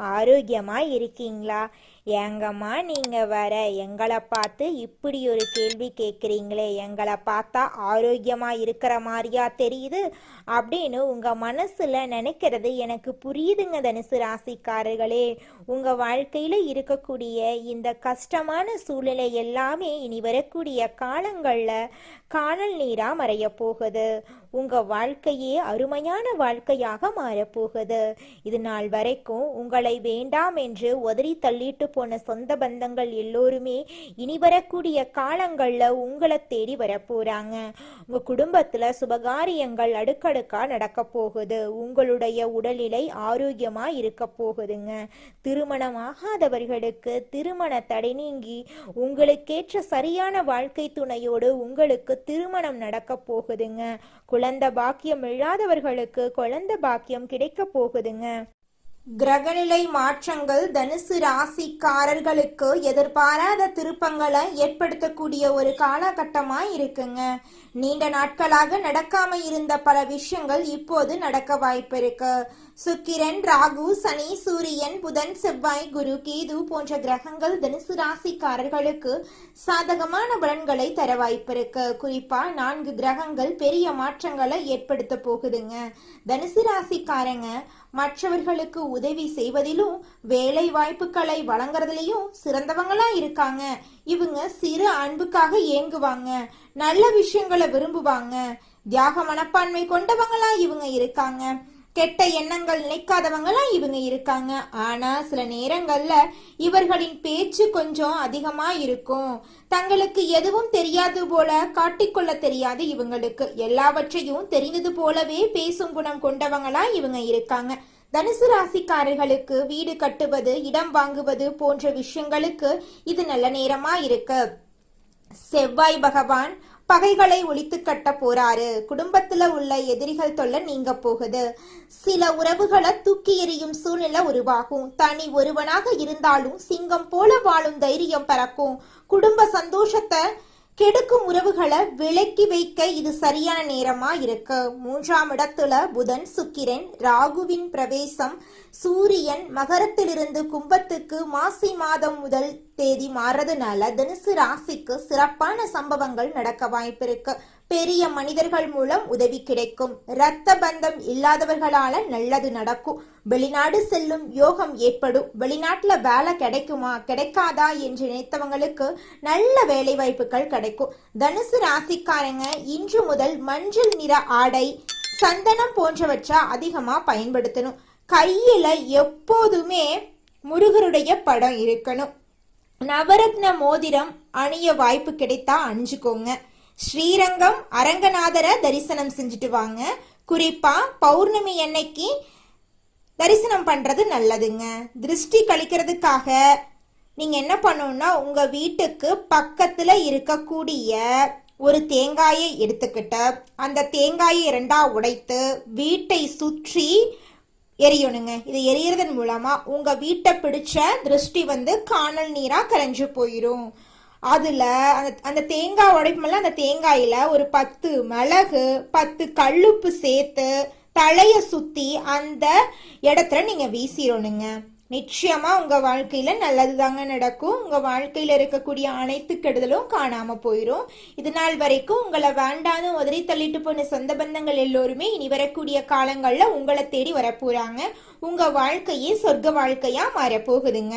ஆரோக்கியமா இருக்கீங்களா ஏங்கம்மா நீங்க வர எங்களை பார்த்து இப்படி ஒரு கேள்வி கேட்குறீங்களே. எங்களை பார்த்தா ஆரோக்கியமா இருக்கிற மாதிரியா தெரியுது அப்படின்னு உங்க மனசுல நினைக்கிறது எனக்கு புரியுதுங்க தனுசு ராசிக்காரர்களே. உங்க வாழ்க்கையில இருக்கக்கூடிய இந்த கஷ்டமான சூழ்நிலை எல்லாமே இனி வரக்கூடிய காலங்கள்ல காணல் நீரா மறைய போகுது. உங்க வாழ்க்கையே அருமையான வாழ்க்கையாக மாறப்போகுது. இது நாள் வரைக்கும் உங்களை வேண்டாம் என்று உதறி தள்ளிட்டு போன சொந்த பந்தங்கள் எல்லோருமே இனி வரக்கூடிய காலங்கள்ல உங்களை தேடி வரப்போறாங்க. உங்க குடும்பத்துல சுபகாரியங்கள் அடுக்கடுக்கா நடக்க போகுது. உங்களுடைய உடல்நிலை ஆரோக்கியமா இருக்க போகுதுங்க. திருமணமாகாதவர்களுக்கு திருமண தடை நீங்கி உங்களுக்கேற்ற சரியான வாழ்க்கை துணையோடு உங்களுக்கு திருமணம் நடக்க போகுதுங்க. குழந்தை பாக்கியம் இல்லாதவர்களுக்கு குழந்த பாக்கியம் கிடைக்க போகுதுங்க. கிரகநிலை மாற்றங்கள் தனுசு ராசிக்காரர்களுக்கு எதிர்பாராத திருப்பங்களை ஏற்படுத்தக்கூடிய ஒரு காலகட்டமாக இருக்குங்க. நீண்ட நாட்களாக நடக்காம இருந்த பல விஷயங்கள் இப்போது நடக்க வாய்ப்பு இருக்கு சுக்கிரன் ராகு சனி சூரியன் புதன் செவ்வாய் குரு கேது போன்ற கிரகங்கள் தனுசு ராசிக்காரர்களுக்கு சாதகமான பலன்களை தர வாய்ப்பிருக்கு குறிப்பா நான்கு கிரகங்கள் பெரிய மாற்றங்களை ஏற்படுத்த போகுதுங்க. தனுசு ராசிக்காரங்க மற்றவர்களுக்கு உதவி செய்வதிலும் வேலை வாய்ப்புகளை வழங்குறதுலயும் சிறந்தவங்களா இருக்காங்க. இவங்க சிறு அன்புக்காக ஏங்குவாங்க. நல்ல விஷயங்களை விரும்புவாங்க. தியாக மனப்பான்மை கொண்டவங்களா இவங்க இருக்காங்க. கெட்ட எண்ணங்கள் நினைக்காதவங்களா இவங்க இருக்காங்க. ஆனா சில நேரங்கள்ல இவர்களின் பேச்சு கொஞ்சம் அதிகமா இருக்கும். தங்களுக்கு எதுவும் தெரியாது போல காட்டிக்கொள்ள தெரியாது இவங்களுக்கு. எல்லாவற்றையும் தெரிந்தது போலவே பேசும் குணம் கொண்டவங்களா இவங்க இருக்காங்க. தனுசு ராசிக்காரர்களுக்கு வீடு கட்டுவது இடம் வாங்குவது போன்ற விஷயங்களுக்கு இது நல்ல நேரமா இருக்கு. செவ்வாய் பகவான் பகைகளை ஒழித்து கட்ட போறாரு. குடும்பத்துல உள்ள எதிரிகள் தொல்லை நீங்க போகுது. சில உறவுகளை தூக்கி எறியும் சூழ்நிலை உருவாகும். தனி ஒருவனாக இருந்தாலும் சிங்கம் போல வாழும் தைரியம் பறக்கும். குடும்ப சந்தோஷத்தை கெடுக்கும் உறவுகளை விலக்கி வைக்க இது சரியான நேரமா இருக்கு? மூன்றாம் இடத்துல புதன் சுக்கிரன் ராகுவின் பிரவேசம் சூரியன் மகரத்திலிருந்து கும்பத்துக்கு மாசி மாதம் முதல் தேதி மாறதுனால தனுசு ராசிக்கு சிறப்பான சம்பவங்கள் நடக்க வாய்ப்பிருக்கு பெரிய மனிதர்கள் மூலம் உதவி கிடைக்கும். இரத்த பந்தம் இல்லாதவர்களால நல்லது நடக்கும். வெளிநாடு செல்லும் யோகம் ஏற்படும். வெளிநாட்டுல வேலை கிடைக்குமா கிடைக்காதா என்று நினைத்தவங்களுக்கு நல்ல வேலை வாய்ப்புகள் கிடைக்கும். தனுசு ராசிக்காரங்க இன்று முதல் மஞ்சள் நிற ஆடை சந்தனம் போன்றவற்றை அதிகமா பயன்படுத்தணும். கையில எப்போதுமே முருகருடைய படம் இருக்கணும். நவரத்ன மோதிரம் அணிய வாய்ப்பு கிடைத்தா அணிஞ்சுக்கோங்க. ஸ்ரீரங்கம் அரங்கநாதரை தரிசனம் செஞ்சுட்டு வாங்க. குறிப்பா பௌர்ணமி அன்னைக்கு தரிசனம் பண்றது நல்லதுங்க. திருஷ்டி கழிக்கிறதுக்காக நீங்க என்ன பண்ணணும்னா உங்க வீட்டுக்கு பக்கத்துல இருக்கக்கூடிய ஒரு தேங்காயை எடுத்துக்கிட்டு அந்த தேங்காயை இரண்டா உடைத்து வீட்டை சுற்றி எரியணுங்க இது எரியறதன் மூலமா உங்க வீட்டை பிடிச்ச திருஷ்டி வந்து காணல் நீரா கரைஞ்சு போயிடும் அதில் அந்த அந்த தேங்காய் உடைப்போம்ல அந்த தேங்காயில் ஒரு பத்து மிளகு பத்து கல்லுப்பு சேர்த்து தலையை சுற்றி அந்த இடத்துல நீங்கள் வீசிடணுங்க நிச்சயமாக உங்கள் வாழ்க்கையில் நல்லது தாங்க நடக்கும். உங்கள் வாழ்க்கையில் இருக்கக்கூடிய அனைத்து கெடுதலும் காணாமல் போயிடும் இது நாள் வரைக்கும் உங்களை வேண்டான்னு உதறி தள்ளிட்டு போன சொந்த பந்தங்கள் எல்லோருமே இனி வரக்கூடிய காலங்களில் உங்களை தேடி வரப்போகிறாங்க உங்கள் வாழ்க்கையே சொர்க்க வாழ்க்கையாக மாறப்போகுதுங்க.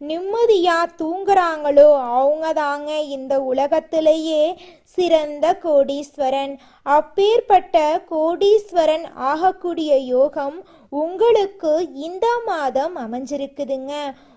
நிம்மதியா தூங்குறாங்களோ அவங்க தாங்க இந்த உலகத்திலேயே சிறந்த கோடீஸ்வரன். அப்பேற்பட்ட கோடீஸ்வரன் ஆகக்கூடிய யோகம் உங்களுக்கு இந்த மாதம் அமைஞ்சிருக்குதுங்க.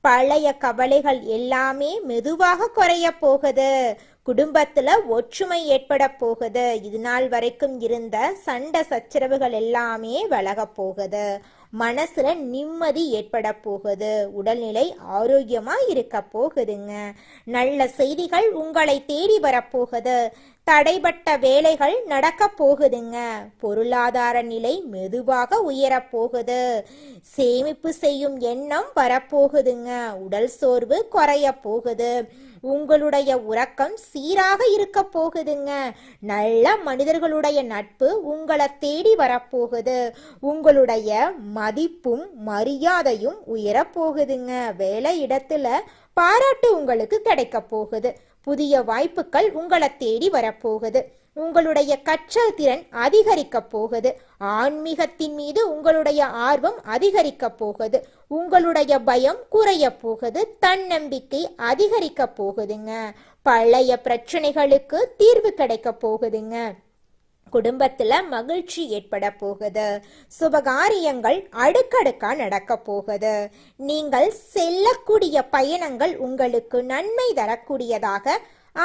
பழைய கவலைகள் எல்லாமே மெதுவாக குறைய போகுது. குடும்பத்துல ஒற்றுமை ஏற்பட போகுது. இது நாள் வரைக்கும் இருந்த சண்டை சச்சரவுகள் எல்லாமே விலக போகுது. மனசுல நிம்மதி ஏற்பட போகுது. உடல்நிலை ஆரோக்கியமா இருக்க போகுதுங்க. நல்ல செய்திகள் உங்களை தேடி வரப்போகுது தடைபட்ட வேலைகள் நடக்க போகுதுங்க. பொருளாதார நிலை மெதுவாக உயரப் போகுது. சேமிப்பு செய்யும் எண்ணம் வரப்போகுதுங்க உடல் சோர்வு குறைய போகுது. உங்களுடைய உறக்கம் சீராக இருக்க போகுதுங்க. நல்ல மனிதர்களுடைய நட்பு உங்களை தேடி வரப்போகுது. உங்களுடைய மதிப்பும் மரியாதையும் உயரப்போகுதுங்க வேலை இடத்துல பாராட்டு உங்களுக்கு கிடைக்க போகுது. புதிய வாய்ப்புகள் உங்களை தேடி வரப்போகுது உங்களுடைய கற்றல் திறன் அதிகரிக்க போகுது. ஆன்மீகத்தின் மீது உங்களுடைய ஆர்வம் அதிகரிக்கப் போகுது. உங்களுடைய பயம் குறைய போகுது. தன்னம்பிக்கை அதிகரிக்க போகுதுங்க. பழைய பிரச்சனைகளுக்கு தீர்வு கிடைக்க போகுதுங்க. குடும்பத்துல மகிழ்ச்சி ஏற்பட போகுது. சுபகாரியங்கள் அடுக்கடுக்கா நடக்க போகுது. நீங்கள் செல்லக்கூடிய பயணங்கள் உங்களுக்கு நன்மை தரக்கூடியதாக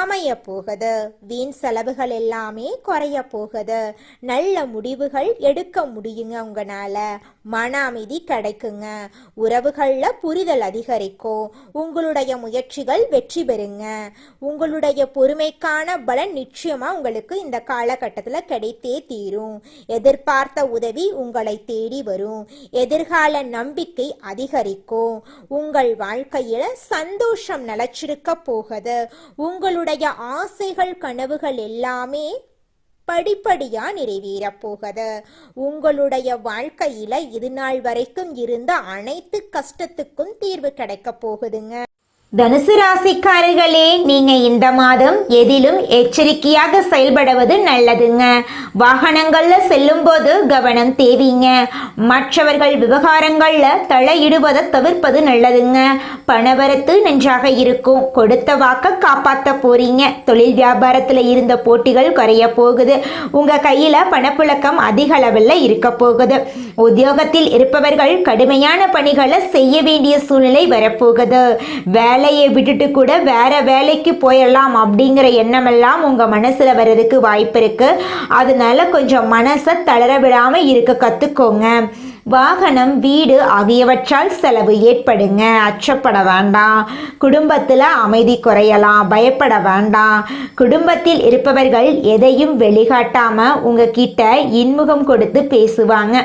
அமைய போகுது வீண் செலவுகள் எல்லாமே குறைய போகுது நல்ல முடிவுகள் எடுக்க முடியுங்க உங்களால. மன அமைதி கிடைக்குங்க. உறவுகளில் புரிதல் அதிகரிக்கும். உங்களுடைய முயற்சிகள் வெற்றி பெறுங்க. உங்களுடைய பொறுமைக்கான பலன் நிச்சயமா உங்களுக்கு இந்த காலகட்டத்தில் கிடைத்தே தீரும். எதிர்பார்த்த உதவி உங்களை தேடி வரும். எதிர்கால நம்பிக்கை அதிகரிக்கும். உங்கள் வாழ்க்கையில் சந்தோஷம் நிலச்சிருக்க போகுது. உங்களுடைய ஆசைகள் கனவுகள் எல்லாமே படிப்படியா நிறைவேறப் போகுது. உங்களுடைய வாழ்க்கையில இது நாள் வரைக்கும் இருந்த அனைத்து கஷ்டத்துக்கும் தீர்வு கிடைக்க போகுதுங்க. தனுசு ராசிக்காரர்களே நீங்க இந்த மாதம் எதிலும் எச்சரிக்கையாக செயல்படுவது நல்லதுங்க. வாகனங்கள்ல செல்லும்போது கவனம் தேவைங்க. மற்றவர்கள் விவகாரங்கள்ல தலையிடுவதை தவிர்ப்பது நல்லதுங்க. பணவரத்து நன்றாக இருக்கும். கொடுத்த வாக்க காப்பாத்த போறீங்க. தொழில் வியாபாரத்துல இருந்த போட்டிகள் குறைய போகுது. உங்க கையில பணப்புழக்கம் அதிக அளவில் இருக்க போகுது. உத்தியோகத்தில் இருப்பவர்கள் கடுமையான பணிகளை செய்ய வேண்டிய சூழ்நிலை வரப்போகுது. வேலையை விட்டுட்டு கூட வேற வேலைக்கு போயிடலாம் அப்படிங்கிற எண்ணமெல்லாம் உங்க மனசுல வர்றதுக்கு வாய்ப்பு இருக்கு. அதனால கொஞ்சம் மனசை தளர விடாம இருக்க கத்துக்கோங்க. வாகனம் வீடு ஆகியவற்றால் செலவு ஏற்படுங்க. அச்சப்பட வேண்டாம். குடும்பத்தில் அமைதி குறையலாம். பயப்பட வேண்டாம். குடும்பத்தில் இருப்பவர்கள் எதையும் வெளிகாட்டாமல் உங்ககிட்ட இன்முகம் கொடுத்து பேசுவாங்க.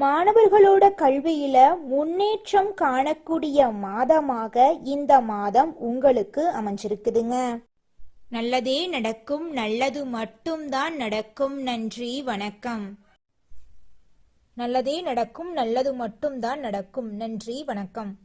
மாணவர்களோட கல்வியில முன்னேற்றம் காணக்கூடிய மாதமாக இந்த மாதம் உங்களுக்கு அமைஞ்சிருக்குதுங்க. நல்லதே நடக்கும் நல்லது மட்டும்தான் நடக்கும். நன்றி வணக்கம். நல்லதே நடக்கும் நல்லது மட்டும்தான் நடக்கும். நன்றி வணக்கம்.